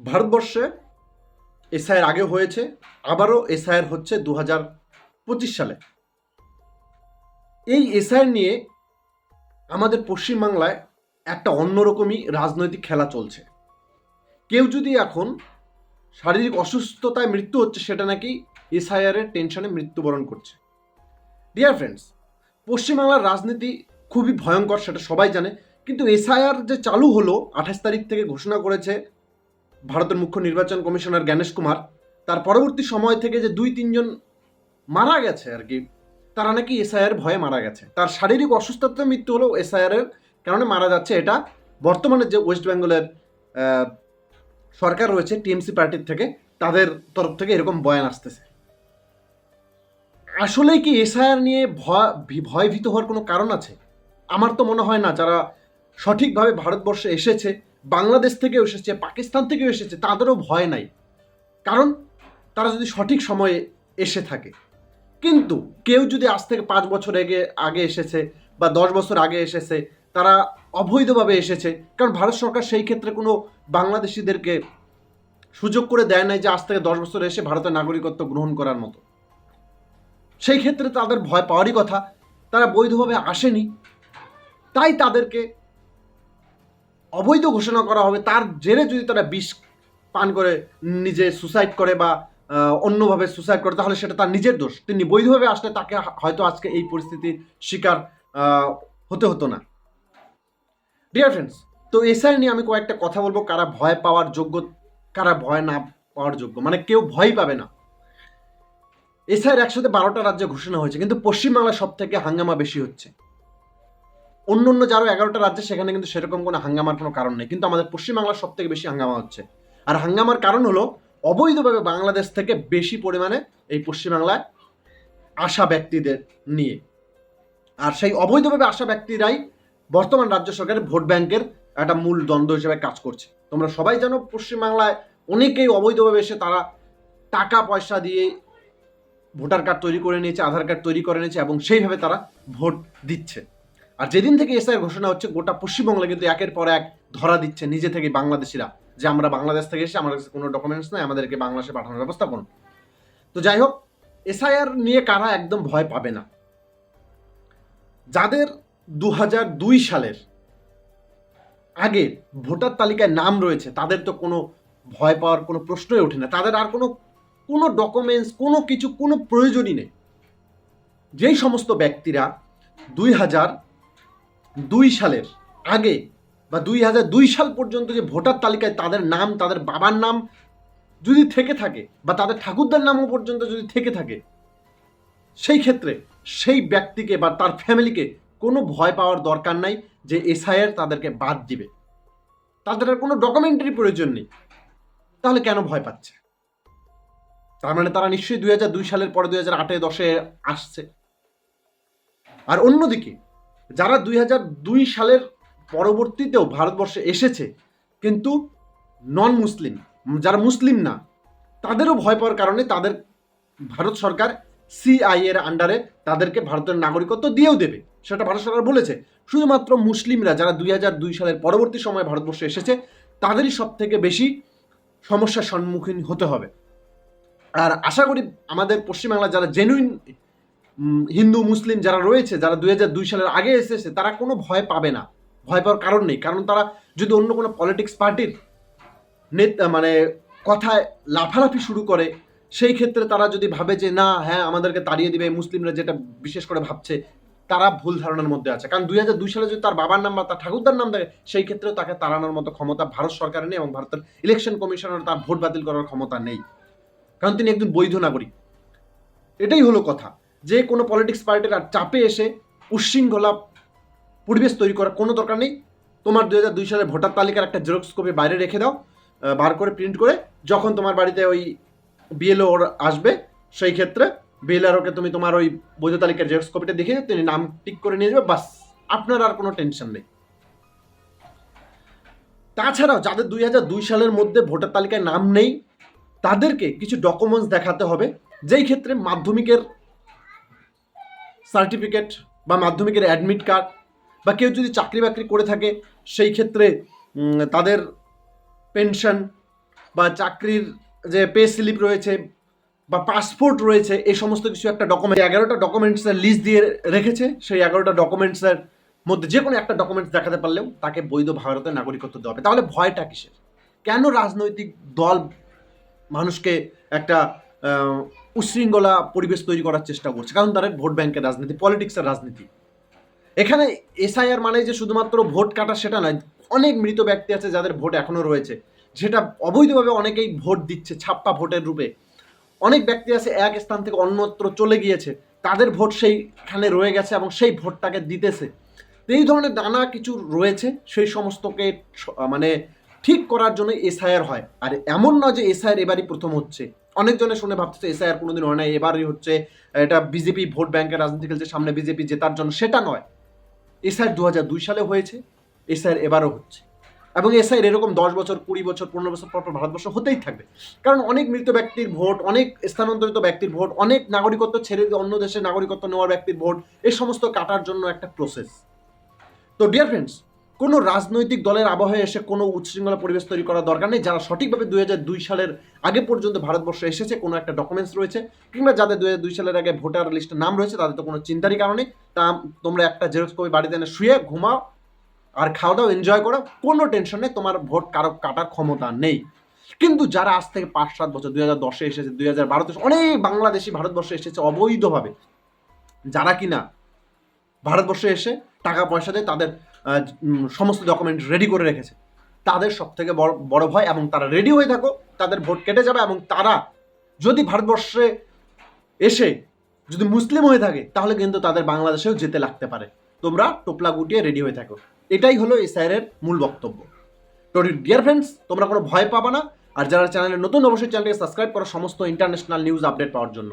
ভারতবর্ষে এসআইয়ের আগে হয়েছে, আবারও এসআইয়ের হচ্ছে দু হাজার পঁচিশ সালে। এই এসআইয়ের নিয়ে আমাদের পশ্চিমবাংলায় একটা অন্যরকমই রাজনৈতিক খেলা চলছে। কেউ যদি এখন শারীরিক অসুস্থতায় মৃত্যু হচ্ছে, সেটা নাকি এসআইআর এর টেনশনে মৃত্যুবরণ করছে। ডিয়ার ফ্রেন্ডস পশ্চিমবাংলার রাজনীতি খুবই ভয়ঙ্কর, সেটা সবাই জানে। কিন্তু এসআইআর যে চালু হলো, আঠাশ তারিখ থেকে ঘোষণা করেছে ভারতের মুখ্য নির্বাচন কমিশনার জ্ঞানেশ কুমার, তার পরবর্তী সময় থেকে যে দুই তিনজন মারা গেছে আর কি, তারা নাকি এসআইআর ভয়ে মারা গেছে। তার শারীরিক অসুস্থতাতে মৃত্যু হলেও এসআইআর এর কারণে মারা যাচ্ছে এটা বর্তমানে যে ওয়েস্ট বেঙ্গলের সরকার রয়েছে টিএমসি পার্টির থেকে, তাদের তরফ থেকে এরকম বয়ান আসতেছে। আসলে কি এসআইআর নিয়ে ভয় ভয়ভীত হওয়ার কোনো কারণ আছে? আমার তো মনে হয় না যারা সঠিকভাবে ভারতবর্ষে এসেছে বাংলাদেশ থেকেও এসেছে, পাকিস্তান থেকেও এসেছে, তাদেরও ভয় নাই। কারণ তারা যদি সঠিক সময়ে এসে থাকে। কিন্তু কেউ যদি আজ থেকে পাঁচ বছর আগে আগে এসেছে বা দশ বছর আগে এসেছে, তারা অবৈধভাবে এসেছে। কারণ ভারত সরকার সেই ক্ষেত্রে কোনো বাংলাদেশিদেরকে সুযোগ করে দেয় নাই যে আজ থেকে দশ বছর এসে ভারতের নাগরিকত্ব গ্রহণ করার মতো। সেই ক্ষেত্রে তাদের ভয় পাওয়ারই কথা। তারা বৈধভাবে আসেনি। তাই তাদেরকে অবৈধ ঘোষণা করা হবে, তার জেরে যদি তারা বিষ পান করে, নিজে সুসাইড করে বা অন্যভাবে সুসাইড করে, তাহলে সেটা তার নিজের দোষ। তিনি বৈধভাবে আসলে তাকে হয়তো আজকে এই পরিস্থিতির শিকার হতে হতো না। ডিয়ার ফ্রেন্ডস তো এসআই নিয়ে আমি কয়েকটা কথা বলব, কারা ভয় পাওয়ার যোগ্য, কারা ভয় না পাওয়ার যোগ্য মানে কেউ ভয় পাবে না। এসআইয়ের একসাথে বারোটা রাজ্যে ঘোষণা হয়েছে, কিন্তু পশ্চিমবাংলায় সব থেকে হাঙ্গামা বেশি হচ্ছে। অন্য অন্য যারও এগারোটা রাজ্যে, সেখানে কিন্তু সেরকম কোনো হাঙ্গামার কোনো কারণ নেই। কিন্তু আমাদের পশ্চিমবাংলার সব থেকে বেশি হাঙ্গামা হচ্ছে। আর হাঙ্গামার কারণ হলো, অবৈধভাবে বাংলাদেশ থেকে বেশি পরিমাণে এই পশ্চিমবাংলায় আসা ব্যক্তিদের নিয়ে। আর সেই অবৈধভাবে আসা ব্যক্তিরাই বর্তমান রাজ্য সরকারের ভোট ব্যাংকের একটা মূল দ্বন্দ্ব হিসেবে কাজ করছে। তোমরা সবাই জানো, পশ্চিমবাংলায় অনেকেই অবৈধভাবে এসে তারা টাকা পয়সা দিয়ে ভোটার কার্ড তৈরি করে নিয়েছে, আধার কার্ড তৈরি করে নিয়েছে এবং সেইভাবে তারা ভোট দিচ্ছে। আর যেদিন থেকে এসআই ঘোষণা হচ্ছে, গোটা পশ্চিমবাংলা কিন্তু একের পর এক ধরা দিচ্ছে নিজে থেকে বাংলাদেশিরা যে আমরা বাংলাদেশ থেকে এসে আমার কাছে কোনো ডকুমেন্টস নাই, আমাদেরকে বাংলাদেশে পাঠানোর ব্যবস্থা করুন। তো যাই হোক, এসআইআর নিয়ে কারা একদম ভয় পাবে না। যাদের দু দুই সালের আগে ভোটার তালিকায় নাম রয়েছে, তাদের তো কোনো ভয় পাওয়ার কোনো প্রশ্নই ওঠে না। তাদের আর কোনো কোনো ডকুমেন্টস কোনো কিছু, কোনো প্রয়োজনই নেই। যেই সমস্ত ব্যক্তিরা দুই হাজার দুই সালের আগে বা দুই হাজার দুই সাল পর্যন্ত যে ভোটার তালিকায় তাদের নাম, তাদের বাবার নাম যদি থেকে থাকে বা তাদের ঠাকুরদার নামও পর্যন্ত যদি থেকে থাকে, সেই ক্ষেত্রে সেই ব্যক্তিকে বা তার ফ্যামিলিকে কোনো ভয় পাওয়ার দরকার নাই যে এসআইআর তাদেরকে বাদ দিবে। তাদের আর কোনো ডকুমেন্টারি প্রয়োজন নেই। তাহলে কেন ভয় পাচ্ছে? তার মানে তারা নিশ্চয়ই দুই হাজার দুই সালের পরে দুই হাজার আটে, দশে আসছে। আর অন্যদিকে যারা দুই হাজার দুই সালের পরবর্তীতেও ভারতবর্ষে এসেছে, কিন্তু নন মুসলিম যারা মুসলিম না, তাদেরও ভয় পাওয়ার কারণে তাদের ভারত সরকার সিআই এর আন্ডারে তাদেরকে ভারতের নাগরিকত্ব দিয়েও দেবে। সেটা ভারত সরকার বলেছে। শুধুমাত্র মুসলিমরা যারা দুই হাজার দুই সালের পরবর্তী সময়ে ভারতবর্ষে এসেছে, তাদেরই সব থেকে বেশি সমস্যার সম্মুখীন হতে হবে। আর আশা করি আমাদের পশ্চিমবাংলা যারা জেনুইন হিন্দু, মুসলিম যারা রয়েছে, যারা দুই হাজার দুই সালের আগে এসেছে, তারা কোনো ভয় পাবে না। ভয় পাওয়ার কারণ নেই। কারণ তারা যদি অন্য কোনো পলিটিক্স পার্টির নেতা মানে কথায় লাফালাফি শুরু করে, সেই ক্ষেত্রে তারা যদি ভাবে যে, না হ্যাঁ আমাদেরকে তাড়িয়ে দিবে মুসলিমরা যেটা বিশেষ করে ভাবছে, তারা ভুল ধারণার মধ্যে আছে। কারণ দুই হাজার দুই সালে যদি তার বাবার নাম বা তার ঠাকুরদার নাম থাকে, সেই ক্ষেত্রেও তাকে তাড়ানোর মতো ক্ষমতা ভারত সরকারের নেই এবং ভারতের ইলেকশন কমিশনের তার ভোট বাতিল করার ক্ষমতা নেই। কারণ তিনি একজন বৈধ নাগরিক। এটাই হলো কথা। যে কোনো পলিটিক্স পার্টির আর চাপে এসে উশৃঙ্খলা পরিবেশ তৈরি করার কোনো দরকার নেই। তোমার দুই হাজার দুই সালের ভোটার তালিকার একটা জেরক্স কপি বাইরে রেখে দাও বার করে প্রিন্ট করে, যখন তোমার বাড়িতে ওই বিএলও আসবে, সেই ক্ষেত্রে বিএলআরওকে তুমি তোমার ওই বৈধ তালিকার জেরক্স কপিটা দেখে তিনি নাম টিক করে নিয়ে যাবে, বাস। আপনার আর কোনো টেনশন নেই। তাছাড়াও যাদের দুই হাজার দুই সালের মধ্যে ভোটার তালিকায় নাম নেই, তাদেরকে কিছু ডকুমেন্টস দেখাতে হবে, যেই ক্ষেত্রে মাধ্যমিকের সার্টিফিকেট বা মাধ্যমিকের অ্যাডমিট কার্ড বা কেউ যদি চাকরি বাকরি করে থাকে, সেই ক্ষেত্রে তাদের পেনশন বা চাকরির যে পে স্লিপ রয়েছে বা পাসপোর্ট রয়েছে এই সমস্ত কিছু একটা ডকুমেন্ট এগারোটা ডকুমেন্টসের লিস্ট দিয়ে রেখেছে। সেই এগারোটা ডকুমেন্টসের মধ্যে যে কোনো একটা ডকুমেন্টস দেখাতে পারলেও তাকে বৈধ ভারতের নাগরিকত্ব দেওয়া হবে। তাহলে ভয়টা কিসের? কেন রাজনৈতিক দল মানুষকে একটা উশৃঙ্খলা পরিবেশ তৈরি করার চেষ্টা করছে। কারণ তাদের ভোট ব্যাংকের রাজনীতি পলিটিক্সের রাজনীতি। এখানে এসআইআর মানে যে শুধুমাত্র ভোট কাটা সেটা নয়, অনেক মৃত ব্যক্তি আছে যাদের ভোট এখনও রয়েছে। যেটা অবৈধভাবে অনেকেই ভোট দিচ্ছে ছাপ্পা ভোটের রূপে। অনেক ব্যক্তি আছে, এক স্থান থেকে অন্যত্র চলে গিয়েছে। তাদের ভোট সেইখানে রয়ে গেছে এবং সেই ভোটটাকে দিতেছে। এই ধরনের নানা কিছু রয়েছে, সেই সমস্তকে মানে ঠিক করার জন্য এসআইআর হয়। আর এমন নয় যে এসআইআর এবারই প্রথম হচ্ছে। অনেকজনে শুনে ভাবতেছে এসআইআর কোনোদিন হয় না, এবারই হচ্ছে। এটা বিজেপি ভোট ব্যাংকের রাজনীতি খেলছে, সামনে বিজেপি জেতার জন্য। সেটা নয়। এসআইআর দু হাজার দুই সালে হয়েছে, এসআইআর এবারও হচ্ছে। এবং এসআইআর এরকম দশ বছর, কুড়ি বছর, পনেরো বছর পর পর ভারতবর্ষ হতেই থাকবে। কারণ অনেক মৃত ব্যক্তির ভোট, অনেক স্থানান্তরিত ব্যক্তির ভোট, অনেক নাগরিকত্ব ছেড়ে অন্য দেশে নাগরিকত্ব নেওয়ার ব্যক্তির ভোট এই সমস্ত কাটার জন্য একটা প্রসেস তো ডিয়ার ফ্রেন্ডস কোনো রাজনৈতিক দলের আবহে এসে কোনো উচ্ছৃঙ্খলা পরিবেশ তৈরি করার দরকার নেই। যারা সঠিকভাবে দুই হাজার দুই সালের আগে পর্যন্ত ভারতবর্ষে এসেছে, কোনো একটা ডকুমেন্টস রয়েছে। কিংবা যাদের দুই দুই সালের আগে ভোটার লিস্টে নাম রয়েছে, তাদের তো কোনো চিন্তারই কারণে তা তোমরা একটা জেরক্স কপি বাড়িতে এনে শুয়ে, ঘুমাও আর খাওয়া দাও এনজয় করো। কোনো টেনশন তোমার ভোট কারও কাটার ক্ষমতা নেই। কিন্তু যারা আজ থেকে পাঁচ সাত বছর, দুই হাজার দশে এসেছে, দুই হাজার বারোতে অনেক বাংলাদেশি ভারতবর্ষে এসেছে অবৈধভাবে। যারা কিনা ভারতবর্ষে এসে টাকা পয়সা দেয়, তাদের সমস্ত ডকুমেন্ট রেডি করে রেখেছে। তাদের সব থেকে বড় বড় ভয় এবং তারা রেডি হয়ে থাকো, তাদের ভোট কেটে যাবে এবং তারা যদি ভারতবর্ষে এসে যদি মুসলিম হয়ে থাকে, তাহলে কিন্তু তাদের বাংলাদেশেও যেতে লাগতে পারে। তোমরা টোপলা গুটিয়ে রেডি হয়ে থাকো। এটাই হলো এই স্যারের মূল বক্তব্য। তো ডিয়ার ফ্রেন্ডস তোমরা কোনো ভয় পাবা না। আর যারা চ্যানেলে নতুন, অবশ্যই চ্যানেলটিকে সাবস্ক্রাইব করো সমস্ত ইন্টারন্যাশনাল নিউজ আপডেট পাওয়ার জন্য।